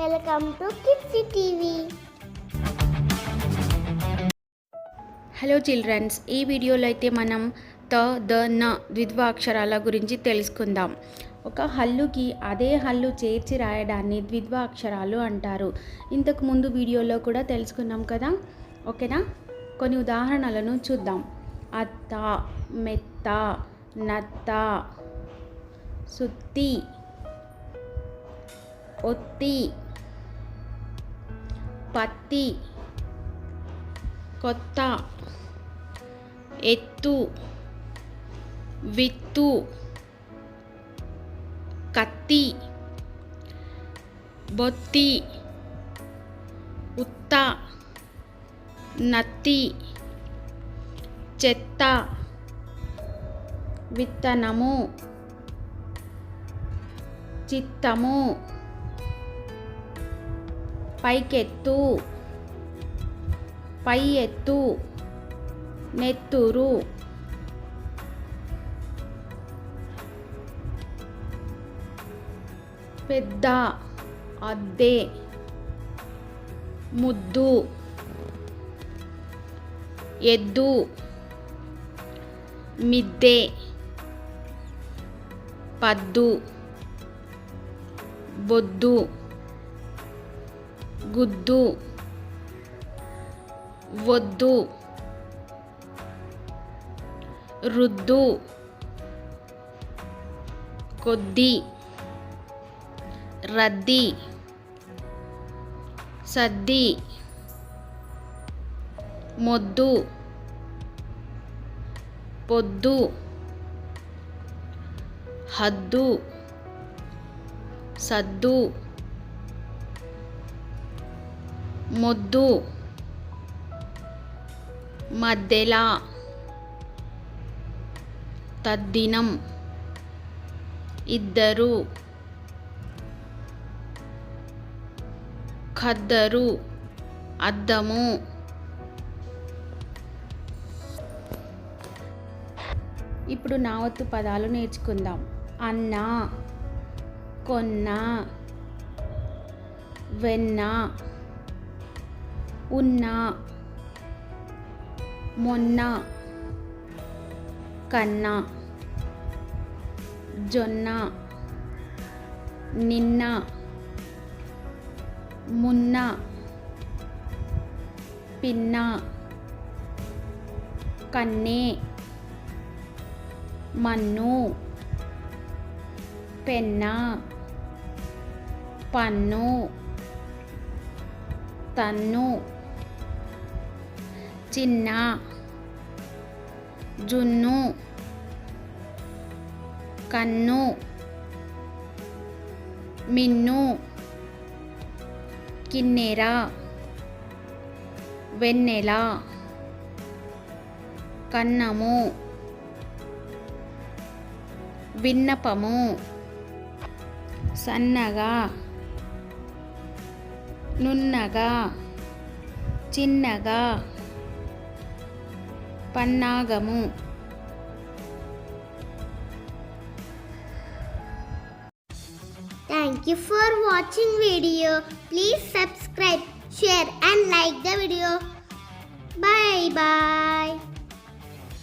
Welcome to kids TV. Hello children's ఈ వీడియోలో అయితే మనం త ద న ద్విద్వాక్షరాల గురించి తెలుసుకుందాం. ఒక హల్లుకి అదే హల్లు చేర్చి రాయడాన్ని ద్విద్వాక్షరాలు అంటారు. ఇంతకు ముందు వీడియోలో కూడా తెలుసుకున్నాం కదా? ఓకేనా? కొన్ని ఉదాహరణలను చూద్దాం. అత్త మెత్త నత్త సుత్తి ఒత్తి పత్తి కొత్త ఎత్తు విత్తు కత్తి బొత్తి ఉత్త నత్తి చెత్త విత్తనము చిత్తము పైకెత్తు పై ఎత్తు నెత్తురు పెద్ద అద్దె ముద్దు ఎద్దు మిద్దె పద్దు బొద్దు గుద్దు. వద్దు. రుద్దు. కొద్ది. రద్ది. సద్ది. మొద్దు. పొద్దు. హద్దు. సద్దు. మొద్దు. మధ్యలా తద్దినం. ఇద్దరు. ఖద్దరు. అద్దము. ఇప్పుడు నావత్తు పదాలు నేర్చుకుందాం. అన్న. కొన్న. వెన్న. ఉన్న మొన్న కన్నా జొన్న నిన్న మున్న పిన్న కన్నే మన్ను పెన్న పన్ను తన్ను చిన్న జున్ను కన్ను మిన్ను కిన్నెర వెన్నెల కన్నము విన్నపము సన్నగా నున్నగా చిన్నగా పన్నాగము Thank you for watching video. Please subscribe, share and like the video. Bye bye.